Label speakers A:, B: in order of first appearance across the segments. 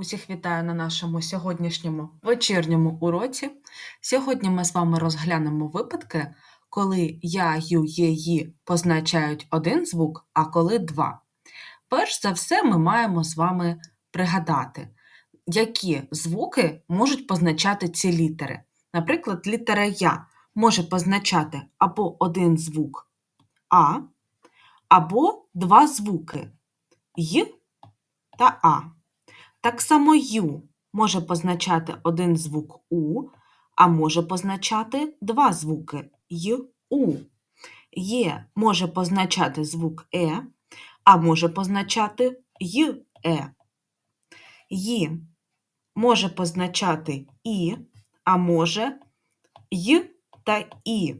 A: Усіх вітаю на нашому сьогоднішньому вечірньому уроці. Сьогодні ми з вами розглянемо випадки, коли я, ю, є, ї позначають один звук, а коли два. Перш за все, ми маємо з вами пригадати, які звуки можуть позначати ці літери. Наприклад, літера Я може позначати або один звук А, або два звуки Й та А. Так само ю може позначати один звук У, а може позначати два звуки у. Є може позначати звук Е, а може позначати й е. Ї може позначати І, а може й та І.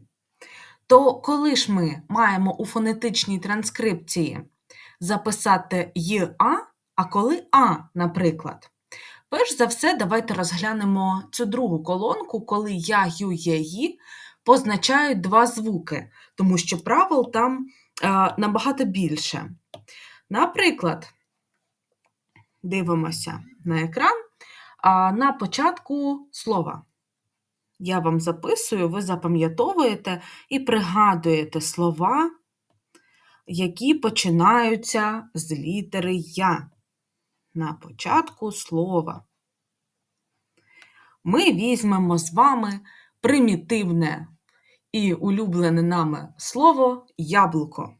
A: То коли ж ми маємо у фонетичній транскрипції записати й а, коли А, наприклад. Перш за все, давайте розглянемо цю другу колонку, коли я, ю, є, ї позначають два звуки, тому що правил там е, набагато більше. Наприклад, дивимося на екран на початку слова. Я вам записую, ви запам'ятовуєте і пригадуєте слова, які починаються з літери Я на початку слова. Ми візьмемо з вами примітивне і улюблене нами слово яблуко.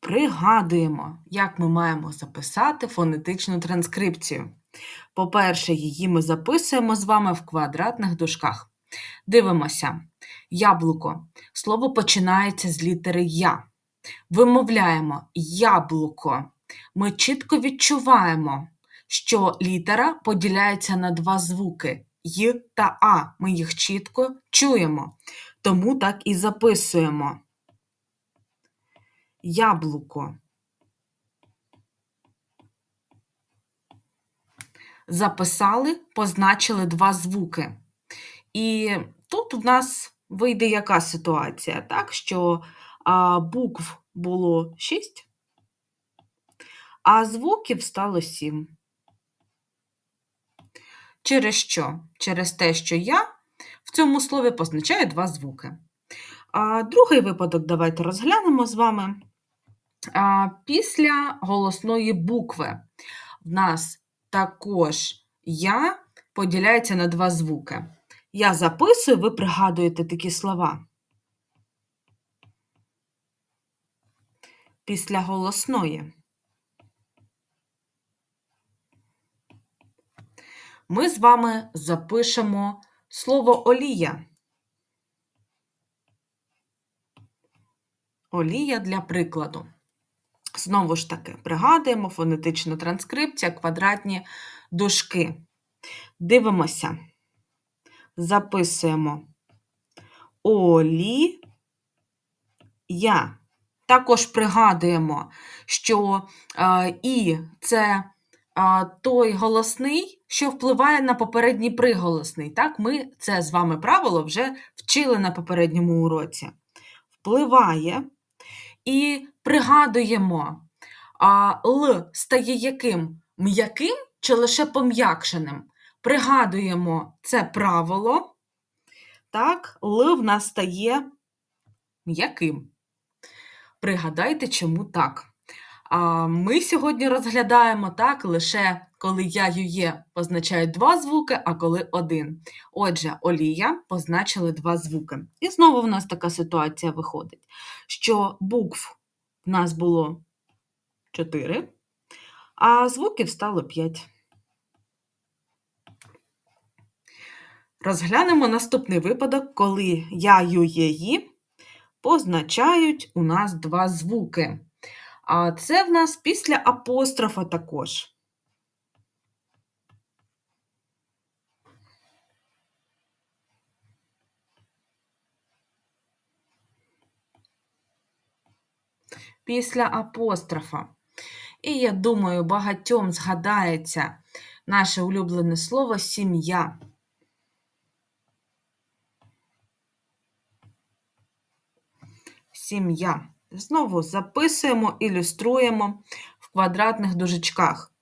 A: Пригадуємо, як ми маємо записати фонетичну транскрипцію. По-перше, її ми записуємо з вами в квадратних дужках. Дивимося. Яблуко. Слово починається з літери Я. Вимовляємо яблуко. Ми чітко відчуваємо, що літера поділяється на два звуки Й та А. Ми їх чітко чуємо, тому так і записуємо. Яблуко. Записали, позначили два звуки. І тут у нас вийде яка ситуація, так, що а, букв було 6, а звуків стало 7. Через що? Через те, що я в цьому слові позначаю два звуки. А Другий випадок давайте розглянемо з вами. А, Після голосної букви в нас також я поділяється на два звуки. Я записую, ви пригадуєте такі слова. Після голосної. Ми з вами запишемо слово олія. Олія для прикладу. Знову ж таки, пригадуємо фонетична транскрипція, квадратні дужки. Дивимося, записуємо олія. Також пригадуємо, що е, І це е, той голосний, що впливає на попередній приголосний. Так, Ми це з вами правило вже вчили на попередньому уроці. Впливає і пригадуємо, Л стає яким? М'яким чи лише пом'якшеним? Пригадуємо це правило. Так, Л в нас стає м'яким. Пригадайте, чому так. А Ми сьогодні розглядаємо так лише коли я ює позначають два звуки, а коли один. Отже, олія позначили два звуки. І знову в нас така ситуація виходить, що букв в нас було 4, а звуків стало 5. Розглянемо наступний випадок, коли я ює позначають у нас два звуки. А це в нас після апострофа також. Після апострофа. І я думаю, багатьом згадається наше улюблене слово сім'я. Сім'я Знову записуємо, ілюструємо в квадратних дужечках.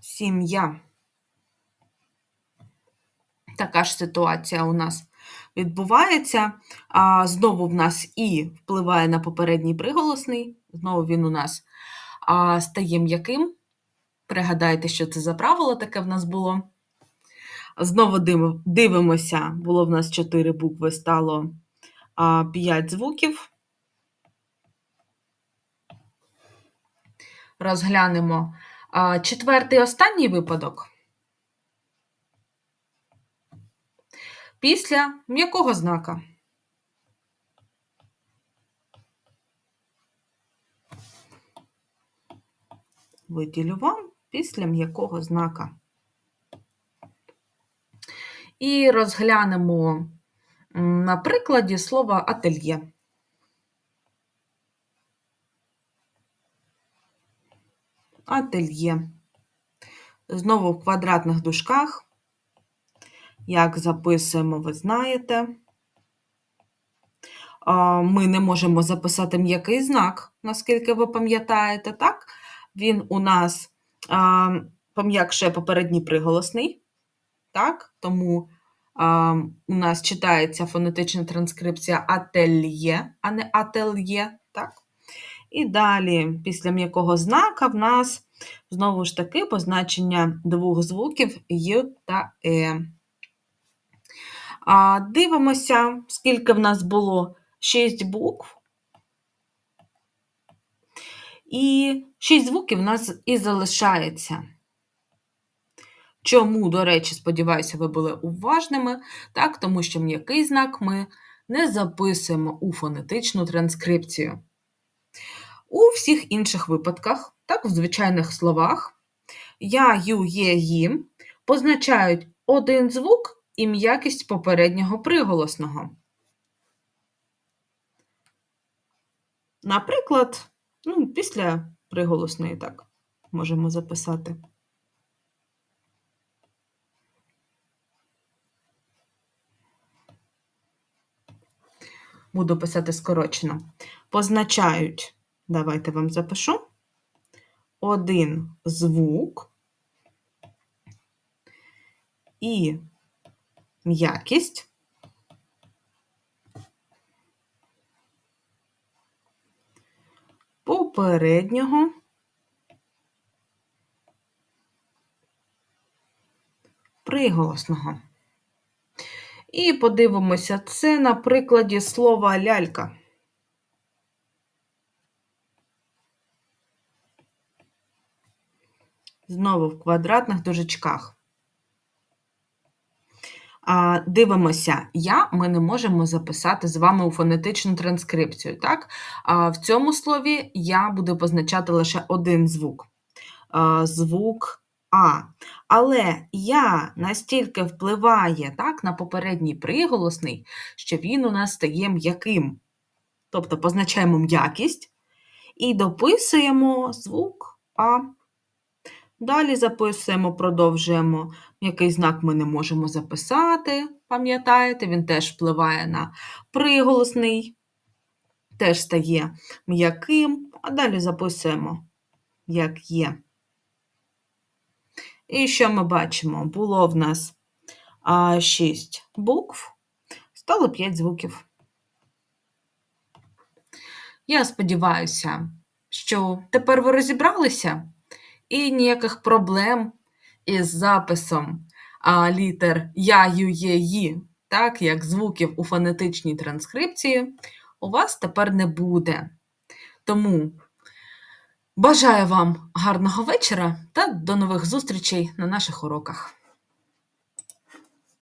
A: Сім'я. Така ж ситуація у нас відбувається. А, Знову в нас і впливає на попередній приголосний. Знову він у нас а, стає м'яким. Пригадайте, що це за правило таке в нас було. Знову дивимося, було в нас 4 букви, стало 5 звуків. Розглянемо четвертий останній випадок. Після м'якого знака. Виділю вам після м'якого знака. І розглянемо на прикладі слова ательє. Ательє. Знову в квадратних дужках. Як записуємо, ви знаєте. Ми не можемо записати м'який знак, наскільки ви пам'ятаєте, так? Він у нас пом'якшує попередній приголосний так? Тому а, у нас читається фонетична транскрипція ательє, а не ательє, так? І далі, після м'якого знака, в нас знову ж таки позначення двох звуків Й та Е. А, Дивимося, скільки в нас було 6 букв. І 6 звуків в нас і залишається. Чому, до речі, сподіваюся, ви були уважними, так, тому що м'який знак ми не записуємо у фонетичну транскрипцію. У всіх інших випадках, так, в звичайних словах, я, ю, є, їм позначають один звук і м'якість попереднього приголосного. Наприклад, ну, після приголосної так можемо записати. Буду писати скорочено, позначають, давайте вам запишу, один звук і м'якість. Попереднього приголосного. І подивимося це на прикладі слова лялька. Знову в квадратних дужечках. Дивимося, я ми не можемо записати з вами у фонетичну транскрипцію. Так? В цьому слові я буду позначати лише один звук. Звук а. Але я настільки впливає так, на попередній приголосний, що він у нас стає м'яким. Тобто позначаємо м'якість і дописуємо звук А. Далі записуємо, продовжуємо. М'який знак ми не можемо записати, пам'ятаєте, він теж впливає на приголосний, теж стає м'яким, а далі записуємо, як є. І що ми бачимо? Було в нас 6 букв, стало 5 звуків. Я сподіваюся, що тепер ви розібралися і ніяких проблем із записом а, літер Я, Ю, Є, Ї, так, як звуків у фонетичній транскрипції, у вас тепер не буде. Тому Бажаю вам гарного вечора та до нових зустрічей на наших уроках.